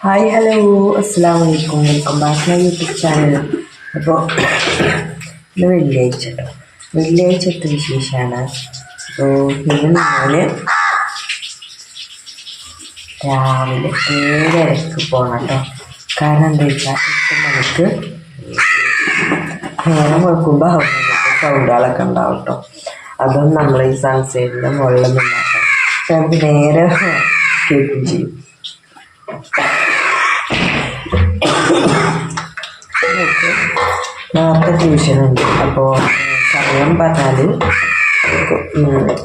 Hi hello അസ്സാം വലൈക്കും welcome back my YouTube channel അപ്പോൾ ഇന്ന് വെള്ളിയാഴ്ച കേട്ടോ വെള്ളിയാഴ്ചത്തെ വിശേഷമാണ് അപ്പോൾ ഇന്ന് നാല് രാവിലെ ഏഴരക്ക് പോകണം കേട്ടോ കാരണം എന്താ വെച്ചാൽ എട്ട് മണിക്ക് നേരം മുഴക്കുമ്പോൾ സൗണ്ടുകളൊക്കെ ഉണ്ടാവും കേട്ടോ അതും നമ്മൾ ഈ സൺസൈഡിന്റെ മുകളിൽ നിന്നാക്കാം നമുക്ക് നേരെ കേൾക്കുകയും ചെയ്യും. നേരത്തെ ട്യൂഷൻ ഉണ്ട്. അപ്പോൾ സമയം പറഞ്ഞാൽ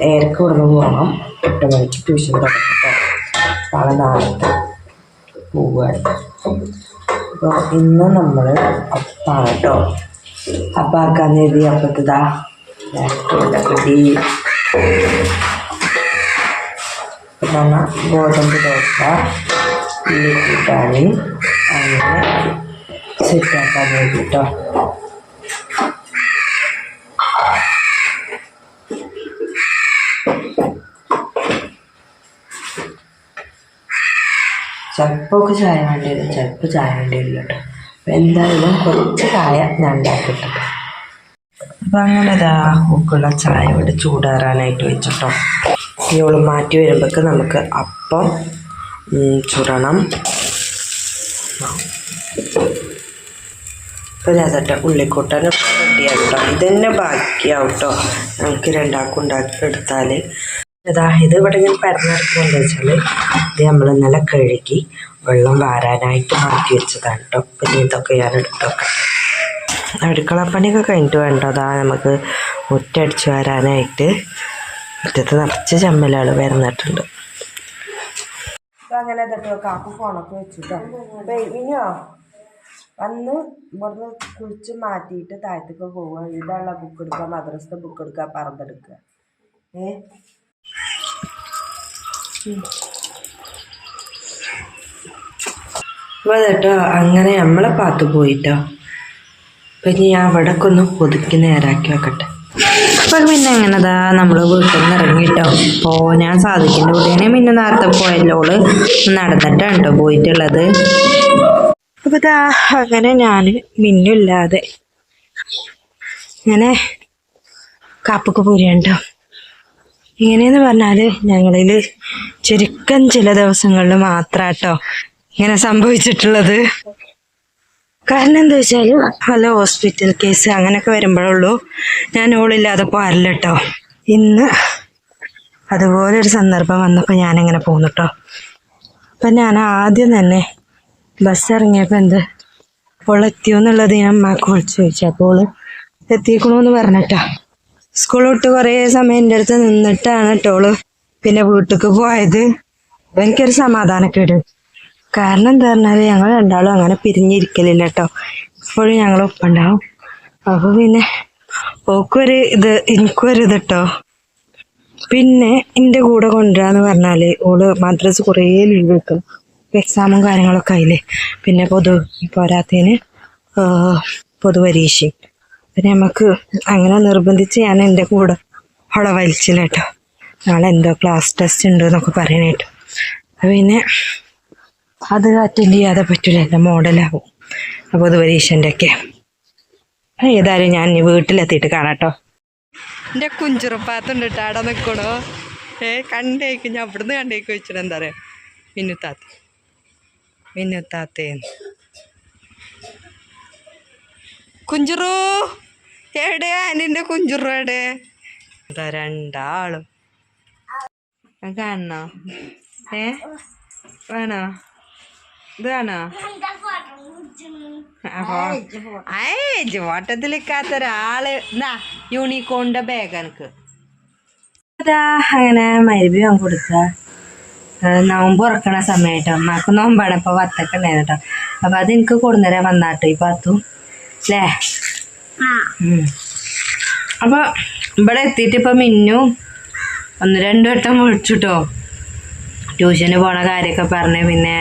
ഏഴരക്ക് ഇവിടുന്ന് പോകണം എട്ട് മണിക്ക് ട്യൂഷൻ തുടങ്ങട്ടോ. നാളെ നാളത്തെ പോവുകയാണ് അപ്പോൾ ഇന്ന് നമ്മൾ അപ്പാണ് കേട്ടോ അപ്പാക്കാൻ എഴുതി അപ്പത്തതാ പറഞ്ഞാൽ ഗോതമ്പ് ദോശ. കൂട്ടാൻ അങ്ങനെ സെറ്റാക്കാൻ വേണ്ടി കേട്ടോ ചായ വേണ്ടി വരും. ചായ വേണ്ടി വരില്ല കേട്ടോ. എന്തായാലും കുറച്ച് ചായ ഞാൻ ഉണ്ടാക്കിട്ടോ അപ്പം അങ്ങനെ ഉക്കുള്ള ചായ ഇവിടെ ചൂടാറാനായിട്ട് വെച്ചിട്ടോ. ഇവൾ മാറ്റി വരുമ്പോഴേക്ക് നമുക്ക് അപ്പം ഉം, ചുടണം. അപ്പോൾ അതട്ടെ ഉള്ളിക്കൂട്ടാൻ റെഡിയാണ് കേട്ടോ ഇതന്നെ ബാക്കിയാവും കേട്ടോ നമുക്ക് രണ്ടാൾക്കും ഉണ്ടാക്കി എടുത്താൽ ഇതാ ഇത് ഇവിടെ ഞാൻ പരന്നെടുക്കുന്നത് വെച്ചാൽ ഇത് നമ്മൾ ഇന്നലെ കഴുകി വെള്ളം വാരാനായിട്ട് മാറ്റി വെച്ചതാണ് കേട്ടോ പിന്നെ ഇതൊക്കെ ഞാൻ എടുത്തൊക്കെ. അടുക്കള പണിയൊക്കെ കഴിഞ്ഞിട്ട് വേണ്ട? അതാ നമുക്ക് മുറ്റടിച്ചു വരാനായിട്ട്. മുറ്റത്ത് നിറച്ച് ചമ്മലുകൾ വരുന്നിട്ടുണ്ട് അപ്പം അങ്ങനെ ഇതൊക്കെ കാക്കു ഫോണൊക്കെ വെച്ചിട്ടോ. ഇനിയോ? വന്ന് ഇവിടുന്ന് കുളിച്ച് മാറ്റിയിട്ട് താഴത്തേക്ക് പോവുക ഇതുള്ള ബുക്ക് എടുക്കുക മദ്രസത്തെ ബുക്ക് എടുക്കുക പറന്നെടുക്കുക ഏ? അപ്പോൾ അങ്ങനെ നമ്മളെ പാത്തു പോയിട്ടോ. അപ്പം ഇനി ഞാൻ ഒന്ന് ഒതുക്കി നേരാക്കി വെക്കട്ടെ. അപ്പം പിന്നെ എങ്ങനെതാ? നമ്മൾ വീട്ടിൽ നിന്ന് ഇറങ്ങിട്ടോ അപ്പോൾ ഞാൻ സാധിക്കേണ്ട കൂടെയാണ് പിന്നെ നേരത്തെ പോയല്ലോൾ നടന്നിട്ടാണ് കേട്ടോ പോയിട്ടുള്ളത്? അപ്പോൾ ഇതാ അങ്ങനെ ഞാൻ മിന്നില്ലാതെ ഇങ്ങനെ കാപ്പൊക്കെ പോരുകയുണ്ടോ. ഇങ്ങനെയെന്ന് പറഞ്ഞാൽ ഞങ്ങളിൽ ചുരുക്കം ചില ദിവസങ്ങളിൽ മാത്രാട്ടോ ഇങ്ങനെ സംഭവിച്ചിട്ടുള്ളത്. കാരണം എന്താ വെച്ചാൽ പല ഹോസ്പിറ്റൽ കേസ് അങ്ങനെയൊക്കെ വരുമ്പോഴുള്ളൂ ഞാൻ ഓളില്ലാതെ പോരല്ല കേട്ടോ ഇന്ന് അതുപോലെ ഒരു സന്ദർഭം വന്നപ്പോൾ ഞാനിങ്ങനെ പോന്നു കേട്ടോ അപ്പം ഞാൻ ആദ്യം തന്നെ ബസ് ഇറങ്ങിയപ്പോൾ എന്ത്? ഓളെത്തിയോ എന്നുള്ളത് ഞാൻ അമ്മയ്ക്ക് വിളിച്ചു ചോദിച്ചു. അപ്പോൾ എത്തിക്കണമെന്ന് പറഞ്ഞിട്ടാ സ്കൂൾ വിട്ട് കുറേ സമയം എന്റെ അടുത്ത് നിന്നിട്ടാണ് കേട്ടോൾ പിന്നെ വീട്ടിലേക്ക് പോയത്. അപ്പം എനിക്കൊരു സമാധാനക്കേട്. കാരണം എന്താ പറഞ്ഞാൽ ഞങ്ങൾ രണ്ടാളും അങ്ങനെ പിരിഞ്ഞിരിക്കലില്ല കേട്ടോ ഇപ്പോഴും ഞങ്ങൾ ഒപ്പുണ്ടാവും അപ്പോൾ പിന്നെ ഓക്കൊരു ഇത് എനിക്കൊരു ഇത് കേട്ടോ പിന്നെ എന്റെ കൂടെ കൊണ്ടുവരാന്ന് പറഞ്ഞാൽ ഓൾ മദ്രസ് കുറേ ലീവ് വെക്കും എക്സാമും കാര്യങ്ങളൊക്കെ ആയില്ലേ. പിന്നെ പൊതു പോരാത്തതിന് പൊതുപരീക്ഷയും പിന്നെ നമുക്ക് അങ്ങനെ നിർബന്ധിച്ച് ഞാൻ എന്റെ കൂടെ അവളെ വലിച്ചില്ല കേട്ടോ നാളെ എന്തോ ക്ലാസ് ടെസ്റ്റ് ഉണ്ട് എന്നൊക്കെ പറയണ കേട്ടോ പിന്നെ അത് അറ്റൻഡ് ചെയ്യാതെ പറ്റില്ല എന്റെ മോഡലാവും പരീക്ഷന്റെ ഒക്കെ ഏതായാലും ഞാൻ വീട്ടിലെത്തിയിട്ട് കാണാട്ടോ. എന്റെ കുഞ്ചുറപ്പാത്തുണ്ട് കേട്ടോ അവിടെ നിൽക്കണോ ഏ കണ്ടേക്ക്. ഞാൻ അവിടുന്ന് കണ്ടേക്ക് വെച്ചിട്ട് എന്താ പറയുക മിന്നുത്താത്ത. മിന്നുത്താത്തേന്ന്. കുഞ്ചുറു എവിടെയാ നിന്റെ കുഞ്ചുറു എവിടെ? എന്താ രണ്ടാളും. കാണണോ? ഏ? വേണോ? ഇത് വേണോ അപ്പോ ഏ ഓട്ടത്തിലിക്കാത്ത ഒരാൾ എന്നാ യൂണിക്കോണിന്റെ ബാഗ് എനിക്ക്. അതാ അങ്ങനെ മരുഭി വാങ്ങി കൊടുക്ക നോമ്പ് ഉറക്കണ സമയട്ടോ. അമ്മയ്ക്ക് നോമ്പാണ് ഇപ്പൊ വത്തൊക്കെ ഉണ്ടായിരുന്നു കേട്ടോ അപ്പൊ അത് എനിക്ക് കൊടുന്നേരം വന്നാട്ടോ ഈ പത്തു അല്ലേ. അപ്പൊ ഇവിടെ എത്തിയിട്ട് ഇപ്പൊ മിന്നു ഒന്ന് രണ്ടു വട്ടം വിളിച്ചുട്ടോ. ട്യൂഷന് പോണ കാര്യമൊക്കെ പറഞ്ഞു പിന്നെ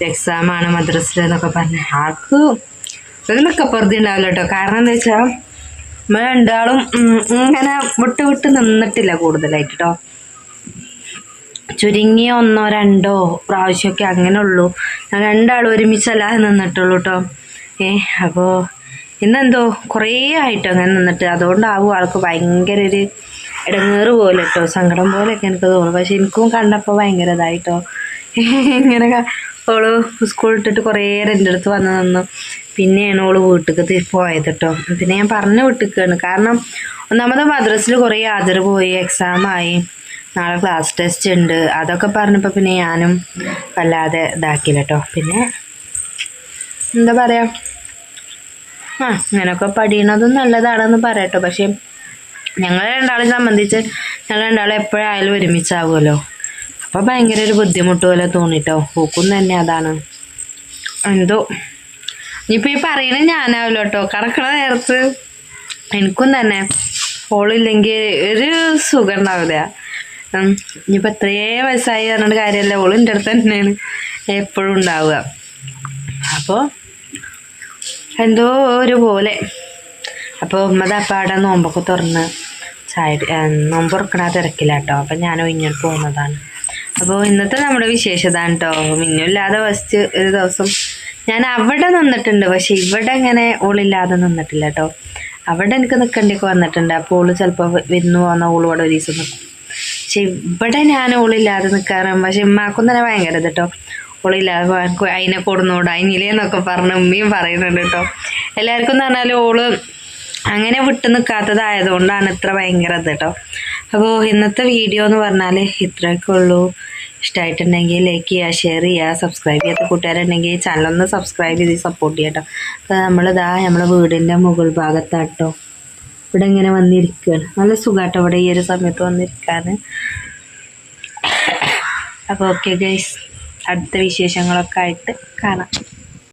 എക്സാം ആണ് മദ്രസിൽ എന്നൊക്കെ പറഞ്ഞ്. ആൾക്ക് ഒരു പ്രതി ഉണ്ടാവില്ല കേട്ടോ കാരണം എന്താ വെച്ചാൽ നമ്മൾ രണ്ടാളും ഇങ്ങനെ വിട്ട് വിട്ട് നിന്നിട്ടില്ല കൂടുതലായിട്ട് കേട്ടോ ചുരുങ്ങിയ ഒന്നോ രണ്ടോ പ്രാവശ്യമൊക്കെ അങ്ങനെ ഉള്ളൂ. ഞാൻ രണ്ടാളും ഒരുമിച്ചല്ല നിന്നിട്ടുള്ളൂ കേട്ടോ ഏ അപ്പോൾ ഇന്നെന്തോ കുറേ ആയിട്ടോ അങ്ങനെ നിന്നിട്ട് അതുകൊണ്ടാവും ആൾക്ക് ഭയങ്കര ഒരു ഇടങ്ങേറ് പോലെ കേട്ടോ സങ്കടം പോലെയൊക്കെ എനിക്ക് തോന്നുന്നു. പക്ഷെ എനിക്കും കണ്ടപ്പോൾ ഭയങ്കര ഇതായിട്ടോ ഇങ്ങനെ ഓൾ സ്കൂൾ ഇട്ടിട്ട് കുറേ നേരം എന്റെ അടുത്ത് വന്ന് നിന്നു. പിന്നെയാണ് ഓൾ വീട്ടിലേക്ക് പോയത് കേട്ടോ പിന്നെ ഞാൻ പറഞ്ഞു വിട്ടിക്കാണ്. കാരണം ഒന്നാമത് മദ്രസിൽ കുറേ ഹാജർ പോയി എക്സാമായി നാളെ ക്ലാസ് ടെസ്റ്റ് ഉണ്ട് അതൊക്കെ പറഞ്ഞപ്പോൾ പിന്നെ ഞാനും വല്ലാതെ ഇതാക്കില്ല കേട്ടോ പിന്നെ എന്താ പറയുക ആ ഇങ്ങനെയൊക്കെ പഠിയണതും നല്ലതാണെന്ന് പറയട്ടോ. പക്ഷേ ഞങ്ങൾ രണ്ടാളെ സംബന്ധിച്ച് ഞങ്ങൾ രണ്ടാളെ എപ്പോഴായാലും ഒരുമിച്ചാവുമല്ലോ അപ്പോൾ ഭയങ്കര ഒരു ബുദ്ധിമുട്ട് പോലെ തോന്നിട്ടോ. പൂക്കും തന്നെ അതാണ്. എന്തോ. ഇനിയിപ്പോൾ ഈ പറയുന്നത് ഞാനാവില്ല കേട്ടോ. കടക്കണ നേരത്ത് എനിക്കും തന്നെ ഓളില്ലെങ്കിൽ ഒരു സുഖം ഉണ്ടാവില്ല. ഇനിയിപ്പോൾ എത്രയേ വയസ്സായി പറഞ്ഞിട്ട് കാര്യമല്ല. ഓൾ എന്റെ അടുത്ത് തന്നെയാണ് എപ്പോഴും ഉണ്ടാവുക. അപ്പോൾ എന്തോ ഒരു പോലെ. അപ്പോൾ ഉമ്മത് അപ്പാടെ നോമ്പൊക്കെ തുറന്ന് ചായ നോമ്പ് തുറക്കണ തിരക്കില്ല കേട്ടോ അപ്പം ഞാൻ ഒഴിഞ്ഞിട്ട് പോകുന്നതാണ്. അപ്പോൾ ഇന്നത്തെ നമ്മുടെ വിശേഷതാണ് കേട്ടോ മിന്നുമില്ലാതെ ഫസ്റ്റ് ഒരു ദിവസം ഞാൻ അവിടെ നിന്നിട്ടുണ്ട്. പക്ഷെ ഇവിടെ ഇങ്ങനെ ഓളില്ലാതെ നിന്നിട്ടില്ല കേട്ടോ അവിടെ എനിക്ക് നിൽക്കേണ്ടിയൊക്കെ വന്നിട്ടുണ്ട്. അപ്പോൾ ഓൾ ചിലപ്പോൾ വിരുന്ന് പോകുന്ന ഓൾ ഇവിടെ ഒരു ദിവസം നിൽക്കും പക്ഷെ ഇവിടെ ഞാൻ ഓളില്ലാതെ നിൽക്കാറും പക്ഷെ ഉമ്മാക്കും തന്നെ ഭയങ്കര കേട്ടോ ഓളില്ലാതെ അതിനെ കൊടുന്നോട് അതിനിലേന്നൊക്കെ പറഞ്ഞ് ഉമ്മയും പറയുന്നുണ്ട് കേട്ടോ. എല്ലാവർക്കും എന്ന് പറഞ്ഞാൽ ഓൾ അങ്ങനെ വിട്ട് നിൽക്കാത്തതായതുകൊണ്ടാണ് ഇത്ര ഭയങ്കര ഇത് കേട്ടോ. അപ്പോൾ ഇന്നത്തെ വീഡിയോ എന്ന് പറഞ്ഞാൽ ഇത്രയൊക്കെ ഉള്ളൂ. ഇഷ്ടമായിട്ടുണ്ടെങ്കിൽ ലൈക്ക് ചെയ്യുക ഷെയർ ചെയ്യുക സബ്സ്ക്രൈബ് ചെയ്യാത്ത കൂട്ടുകാരുണ്ടെങ്കിൽ ചാനലൊന്ന് സബ്സ്ക്രൈബ് ചെയ്ത് സപ്പോർട്ട് ചെയ്യട്ടോ. അപ്പോൾ നമ്മളിതാ നമ്മളെ വീടിന്റെ മുകൾ ഭാഗത്താട്ടോ. ഇവിടെ ഇങ്ങനെ വന്നിരിക്കുകയാണ് നല്ല സുഖമാട്ടോ ഇവിടെ ഈ ഒരു സമയത്ത് വന്നിരിക്കാൻ അപ്പോൾ ഓക്കെ ഗൈസ് അടുത്ത വിശേഷങ്ങളൊക്കെ ആയിട്ട് കാണാം.